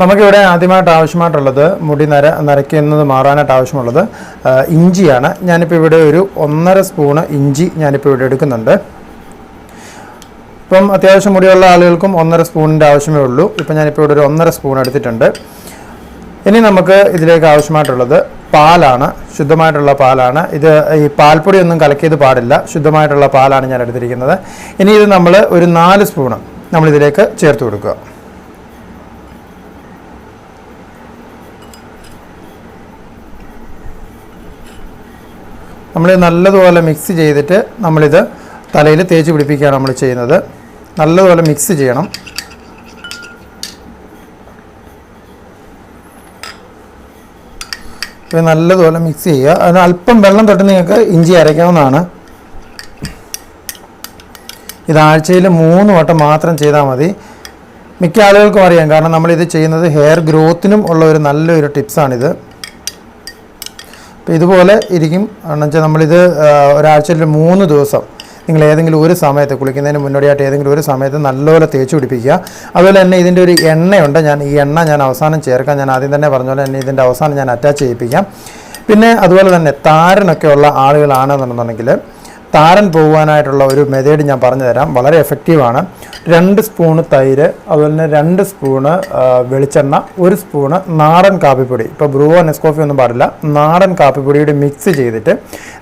നമുക്കിവിടെ ആദ്യമായിട്ട് ആവശ്യമായിട്ടുള്ളത് മുടി നര നരയ്ക്കുന്നത് മാറാനായിട്ട് ആവശ്യമുള്ളത് ഇഞ്ചിയാണ്. ഞാനിപ്പോൾ ഇവിടെ ഒരു ഒന്നര സ്പൂണ് ഇഞ്ചി ഞാനിപ്പോൾ ഇവിടെ എടുക്കുന്നുണ്ട്. ഇപ്പം അത്യാവശ്യം മുടിയുള്ള ആളുകൾക്കും ഒന്നര സ്പൂണിന്റെ ആവശ്യമേ ഉള്ളൂ. ഇപ്പം ഞാനിപ്പോൾ ഇവിടെ ഒരു ഒന്നര സ്പൂൺ എടുത്തിട്ടുണ്ട്. ഇനി നമുക്ക് ഇതിലേക്ക് ആവശ്യമായിട്ടുള്ളത് പാലാണ് ശുദ്ധമായിട്ടുള്ള പാലാണ്. ഇത് ഈ പാൽപ്പൊടി ഒന്നും കലക്കിയത് പാടില്ല ശുദ്ധമായിട്ടുള്ള പാലാണ് ഞാൻ എടുത്തിരിക്കുന്നത്. ഇനി ഇത് നമ്മൾ ഒരു നാല് സ്പൂണ് നമ്മളിതിലേക്ക് ചേർത്ത് കൊടുക്കുക. നമ്മൾ നല്ലതുപോലെ മിക്സ് ചെയ്തിട്ട് നമ്മളിത് തലയിൽ തേച്ച് പിടിപ്പിക്കുകയാണ് നമ്മൾ ചെയ്യുന്നത്. നല്ലതുപോലെ മിക്സ് ചെയ്യണം. ഇത് നല്ലതുപോലെ മിക്സ് ചെയ്യുക. അതിന് അല്പം വെള്ളം തൊട്ട് നിങ്ങൾക്ക് ഇഞ്ചി അരയ്ക്കാവുന്നതാണ്. ഇത് ആഴ്ചയിൽ മൂന്ന് വട്ടം മാത്രം ചെയ്താൽ മതി. മിക്ക ആളുകൾക്കും അറിയാം. കാരണം നമ്മളിത് ചെയ്യുന്നത് ഹെയർ ഗ്രോത്തിനും ഉള്ള ഒരു നല്ലൊരു ടിപ്സാണിത് അപ്പോൾ ഇതുപോലെ ഇരിക്കും. കാരണം വെച്ചാൽ നമ്മളിത് ഒരാഴ്ചയിൽ മൂന്ന് ദിവസം നിങ്ങൾ ഏതെങ്കിലും ഒരു സമയത്ത് കുളിക്കുന്നതിന് മുന്നോടിയായിട്ട് ഏതെങ്കിലും ഒരു സമയത്ത് നല്ലപോലെ തേച്ച് പിടിപ്പിക്കുക. അതുപോലെ തന്നെ ഇതിന്റെ ഒരു എണ്ണയുണ്ട്. ഞാൻ ഈ എണ്ണ ഞാൻ അവസാനം ചേർക്കാം. ഞാൻ ആദ്യം തന്നെ പറഞ്ഞ പോലെ തന്നെ ഇതിന്റെ അവസാനം ഞാൻ അറ്റാച്ച് ചെയ്യിപ്പിക്കാം. പിന്നെ അതുപോലെ തന്നെ താരനൊക്കെ ഉള്ള ആളുകളാണെന്നുണ്ടെന്നുണ്ടെങ്കിൽ താരൻ പോകാനായിട്ടുള്ള ഒരു മെതേഡ് ഞാൻ പറഞ്ഞു തരാം വളരെ എഫക്റ്റീവാണ് രണ്ട് സ്പൂണ് തൈര് അതുപോലെ തന്നെ രണ്ട് സ്പൂണ് വെളിച്ചെണ്ണ ഒരു സ്പൂണ് നാടൻ കാപ്പിപ്പൊടി. ഇപ്പോൾ ബ്രൂവോ നെസ്കോഫി ഒന്നും പാടില്ല. നാടൻ കാപ്പിപ്പൊടിയുടെ മിക്സ് ചെയ്തിട്ട്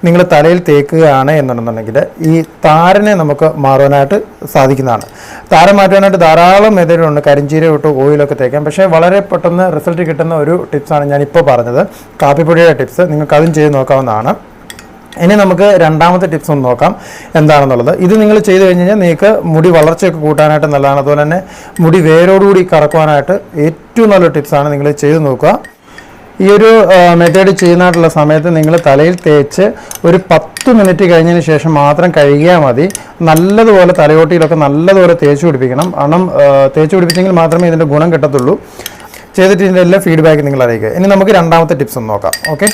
നിങ്ങൾ തലയിൽ തേക്കുകയാണ് എന്നുണ്ടെന്നുണ്ടെങ്കിൽ ഈ താരനെ നമുക്ക് മാറുവാനായിട്ട് സാധിക്കുന്നതാണ്. താരം മാറ്റുവാനായിട്ട് ധാരാളം മെതേഡുണ്ട് കരിഞ്ചീര ഇട്ട് ഓയിലൊക്കെ തേക്കാം. പക്ഷേ വളരെ പെട്ടെന്ന് റിസൾട്ട് കിട്ടുന്ന ഒരു ടിപ്സാണ് ഞാനിപ്പോൾ പറഞ്ഞത്. കാപ്പിപ്പൊടിയുടെ ടിപ്സ് നിങ്ങൾക്ക് അതും ചെയ്ത് നോക്കാവുന്നതാണ്. ഇനി നമുക്ക് രണ്ടാമത്തെ ടിപ്സ് ഒന്ന് നോക്കാം. എന്താണെന്നുള്ളത്? ഇത് നിങ്ങൾ ചെയ്തു കഴിഞ്ഞ് കഴിഞ്ഞാൽ നിങ്ങൾക്ക് മുടി വളർച്ചയൊക്കെ കൂട്ടാനായിട്ട് നല്ലതാണ്. അതുപോലെ തന്നെ മുടി വേരോടുകൂടി കറക്കുവാനായിട്ട് ഏറ്റവും നല്ല ടിപ്സാണ് നിങ്ങൾ ചെയ്തു നോക്കുക. ഈ ഒരു മെത്തേഡ് ചെയ്യുന്നതായിട്ടുള്ള സമയത്ത് നിങ്ങൾ തലയിൽ തേച്ച് ഒരു പത്ത് മിനിറ്റ് കഴിഞ്ഞതിന് ശേഷം മാത്രം കഴുകിയാൽ മതി. നല്ലതുപോലെ തലയോട്ടിയിലൊക്കെ നല്ലതുപോലെ തേച്ച് പിടിപ്പിക്കണം. കാരണം തേച്ചു പിടിപ്പിച്ചെങ്കിൽ മാത്രമേ ഇതിന്റെ ഗുണം കിട്ടത്തുള്ളൂ. ചെയ്തിട്ട് ഇതിന്റെ എല്ലാ ഫീഡ്ബാക്ക് നിങ്ങൾ അറിയിക്കുക. ഇനി നമുക്ക് രണ്ടാമത്തെ ടിപ്സ് ഒന്ന് നോക്കാം. ഓക്കെ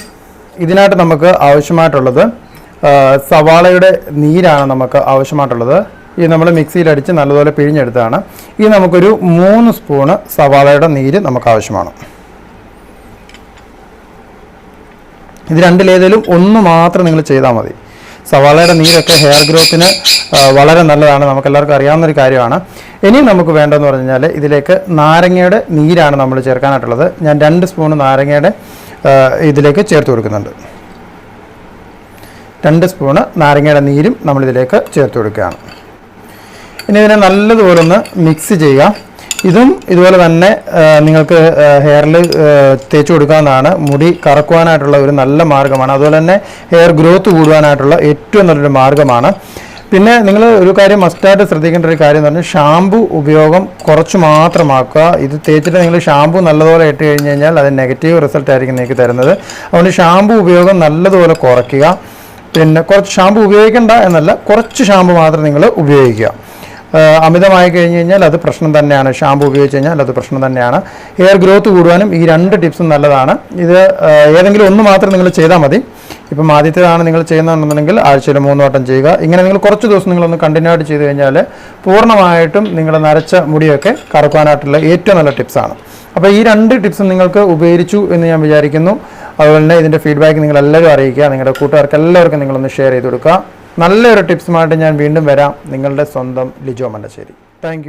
ഇതിനായിട്ട് നമുക്ക് ആവശ്യമായിട്ടുള്ളത് സവാളയുടെ നീരാണ് നമുക്ക് ആവശ്യമായിട്ടുള്ളത്. ഈ നമ്മൾ മിക്സിയിലടിച്ച് നല്ലതുപോലെ പിഴിഞ്ഞെടുത്താണ് ഈ നമുക്കൊരു മൂന്ന് സ്പൂണ് സവാളയുടെ നീര് നമുക്ക് ആവശ്യമാണ്. ഇത് രണ്ടിലേതെങ്കിലും ഒന്ന് മാത്രം നിങ്ങൾ ചെയ്താൽ മതി. സവാളയുടെ നീരൊക്കെ ഹെയർ ഗ്രോത്തിന് വളരെ നല്ലതാണ്. നമുക്ക് എല്ലാവർക്കും അറിയാവുന്ന ഒരു കാര്യമാണ്. ഇനി നമുക്ക് വേണ്ടതെന്ന് പറഞ്ഞു കഴിഞ്ഞാൽ ഇതിലേക്ക് നാരങ്ങയുടെ നീരാണ് നമ്മൾ ചേർക്കാനായിട്ടുള്ളത്. ഞാൻ രണ്ട് സ്പൂൺ നാരങ്ങയുടെ ഇതിലേക്ക് ചേർത്ത് കൊടുക്കുന്നുണ്ട്. രണ്ട് സ്പൂണ് നാരങ്ങയുടെ നീരും നമ്മളിതിലേക്ക് ചേർത്ത് കൊടുക്കുകയാണ്. ഇനി ഇതിനെ നല്ലതുപോലെ ഒന്ന് മിക്സ് ചെയ്യുക. ഇതും ഇതുപോലെ തന്നെ നിങ്ങൾക്ക് ഹെയറിൽ തേച്ച് കൊടുക്കാവുന്നതാണ്. മുടി കറക്കുവാനായിട്ടുള്ള ഒരു നല്ല മാർഗമാണ് അതുപോലെ തന്നെ ഹെയർ ഗ്രോത്ത് കൂടുവാനായിട്ടുള്ള ഏറ്റവും നല്ലൊരു മാർഗമാണ് പിന്നെ നിങ്ങൾ ഒരു കാര്യം മസ്റ്റായിട്ട് ശ്രദ്ധിക്കേണ്ട ഒരു കാര്യം എന്ന് പറഞ്ഞാൽ ഷാമ്പു ഉപയോഗം കുറച്ച് മാത്രമാക്കുക. ഇത് തേച്ചിട്ട് നിങ്ങൾ ഷാമ്പു നല്ലതുപോലെ ഇട്ട് കഴിഞ്ഞ് കഴിഞ്ഞാൽ അത് നെഗറ്റീവ് റിസൾട്ട് ആയിരിക്കും നിങ്ങൾക്ക് തരുന്നത്. അതുകൊണ്ട് ഷാമ്പു ഉപയോഗം നല്ലതുപോലെ കുറയ്ക്കുക. പിന്നെ കുറച്ച് ഷാമ്പു ഉപയോഗിക്കേണ്ട എന്നല്ല കുറച്ച് ഷാമ്പു മാത്രം നിങ്ങൾ ഉപയോഗിക്കുക. അമിതമായി കഴിഞ്ഞ് കഴിഞ്ഞാൽ അത് പ്രശ്നം തന്നെയാണ്. ഷാമ്പു ഉപയോഗിച്ച് കഴിഞ്ഞാൽ അത് പ്രശ്നം തന്നെയാണ്. ഹെയർ ഗ്രോത്ത് കൂടുവാനും ഈ രണ്ട് ടിപ്സും നല്ലതാണ്. ഇത് ഏതെങ്കിലും ഒന്ന് മാത്രം നിങ്ങൾ ചെയ്താൽ മതി. ഇപ്പം ആദ്യത്തേതാണ് നിങ്ങൾ ചെയ്യുന്നതെന്നുണ്ടെങ്കിൽ ആഴ്ചയിൽ മൂന്ന് വട്ടം ചെയ്യുക. ഇങ്ങനെ നിങ്ങൾ കുറച്ച് ദിവസം നിങ്ങളൊന്ന് കണ്ടിന്യൂ ആയിട്ട് ചെയ്ത് കഴിഞ്ഞാൽ പൂർണമായിട്ടും നിങ്ങളുടെ നരച്ച മുടിയൊക്കെ കറക്കാനായിട്ടുള്ള ഏറ്റവും നല്ല ടിപ്സാണ് അപ്പോൾ ഈ രണ്ട് ടിപ്സും നിങ്ങൾക്ക് ഉപകരിച്ചു എന്ന് ഞാൻ വിചാരിക്കുന്നു. അതുപോലെ തന്നെ ഇതിന്റെ ഫീഡ്ബാക്ക് നിങ്ങൾ എല്ലാവരും അറിയിക്കുക. നിങ്ങളുടെ കൂട്ടുകാർക്ക് എല്ലാവർക്കും നിങ്ങളൊന്ന് ഷെയർ ചെയ്ത് കൊടുക്കുക. നല്ലൊരു ടിപ്സുമായിട്ട് ഞാൻ വീണ്ടും വരാം. നിങ്ങളുടെ സ്വന്തം ലിജോ മണ്ടശ്ശേരി. താങ്ക്